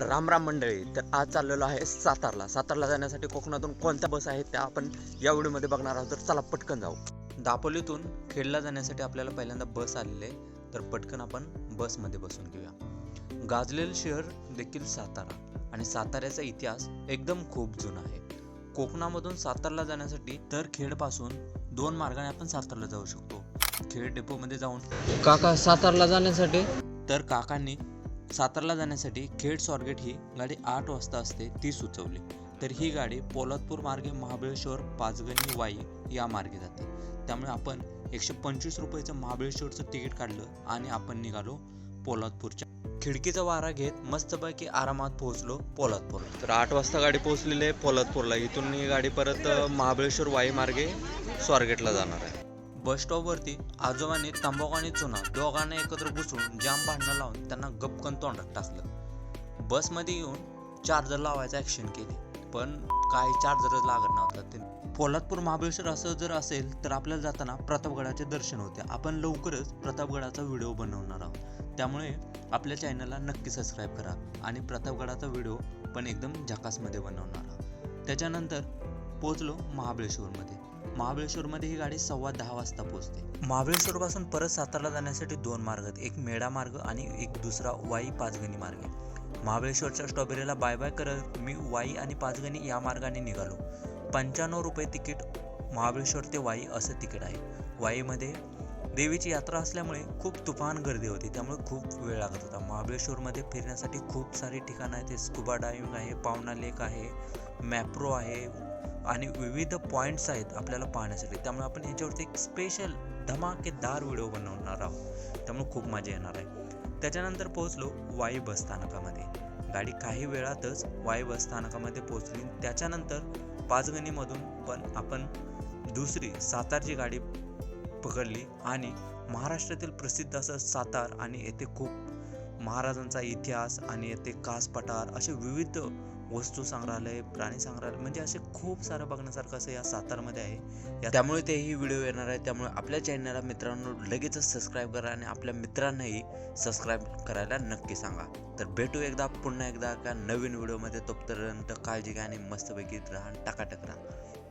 राम राम मंडळी तर आज चाललेलो आहे सातारला. सातारला जाण्यासाठी कोकणातून कोणत्या बस आहेत त्या आपण या व्हिडिओमध्ये बघणार आहोत. तर चला पटकन जाऊ. दापोलीतून खेडला जाण्यासाठी आपल्याला पहिल्यांदा बस आलेली आहे. तर पटकन आपण बसमध्ये बसून घेऊया. गाजलेलं शहर देखील सातारा आणि साताऱ्याचा इतिहास एकदम खूप जुना आहे. कोकणामधून सातारला जाण्यासाठी तर खेडपासून दोन मार्गाने आपण सातारला जाऊ शकतो. खेड डेपोमध्ये जाऊन. काका सातारला जाण्यासाठी? तर काकांनी सातारला जाण्यासाठी खेड स्वारगेट ही गाडी आठ वाजता असते ती सुचवली. तर ही गाडी पोलादपूर मार्गे महाबळेश्वर पाचगणी वाई या मार्गे जाते. त्यामुळे आपण एकशे पंचवीस रुपयाचं महाबळेश्वरचं तिकीट काढलं आणि आपण निघालो पोलादपूरच्या. खिडकीचा वारा घेत मस्तपैकी आरामात पोहोचलो पोलादपूर तर आठ वाजता गाडी पोहोचलेली आहे पोलादपूरला. इथून ही गाडी परत महाबळेश्वर वाई मार्गे स्वारगेटला जाणार आहे. बस स्टॉपवरती आजोबांनी तंबाखू आणि चुना दोघांना एकत्र घुसून जाम भांडणं लावून त्यांना गपकन तोंडात टाकलं बसमध्ये येऊन चार्जर लावायचं ॲक्शन केले पण काही चार्जरच लागत नव्हता. ते पोलादपूर महाबळेश्वर असं जर असेल तर आपल्याला जाताना प्रतापगडाचे दर्शन होते. आपण लवकरच प्रतापगडाचा व्हिडिओ बनवणार आहोत. त्यामुळे आपल्या चॅनलला नक्की सबस्क्राईब करा आणि प्रतापगडाचा व्हिडिओ पण एकदम झकासमध्ये बनवणार आहोत. त्याच्यानंतर पोचलो महाबळेश्वरमध्ये. महाबळेश्वरमध्ये ही गाडी सव्वा दहा वाजता पोहोचते. महाबळेश्वरपासून परत सातारला जाण्यासाठी दोन मार्ग आहेत. एक मेढा मार्ग आणि एक दुसरा वाई पाचगणी मार्ग महाबळेश्वरच्या स्ट्रॉबेरीला बाय बाय करत मी वाई आणि पाचगणी या मार्गाने निघालो. पंच्याण्णव रुपये तिकीट महाबळेश्वर ते वाई असं तिकीट आहे. वाईमध्ये देवीची यात्रा असल्यामुळे खूप तुफान गर्दी होती. त्यामुळे खूप वेळ लागत होता. महाबळेश्वरमध्ये फिरण्यासाठी खूप सारी ठिकाणं आहेत. स्कुबा डायविंग आहे पावना लेक आहे मॅप्रो आहे आणि विविध पॉईंट्स आहेत आपल्याला पाहण्यासाठी. त्यामुळे आपण याच्यावरती एक स्पेशल धमाकेदार व्हिडिओ बनवणार आहोत. त्यामुळे खूप मजा येणार आहे. त्याच्यानंतर पोहोचलो वाई बस स्थानकामध्ये. गाडी काही वेळातच वाई बस स्थानकामध्ये पोहोचली त्याच्यानंतर पाचगणीमधून पण आपण दुसरी सातारची गाडी पकडली आणि महाराष्ट्रातील प्रसिद्ध असं सातार आणि येथे खूप महाराजांचा इतिहास आणि येथे कास पठार असे विविध वस्तू संग्रहालय प्राणी संग्रहालय म्हणजे असे खूप सारं बघण्यासारखं असं या सातारमध्ये आहे. त्यामुळे तेही व्हिडिओ येणार आहे. त्यामुळे आपल्या चॅनलला मित्रांनो लगेचच सबस्क्राईब करा आणि आपल्या मित्रांनाही सबस्क्राईब करायला नक्की सांगा. तर भेटू एकदा पुन्हा एकदा का नवीन व्हिडिओमध्ये. तोपर्यंत काळजी घ्या आणि मस्तपैकी राहा टकाटक राहा.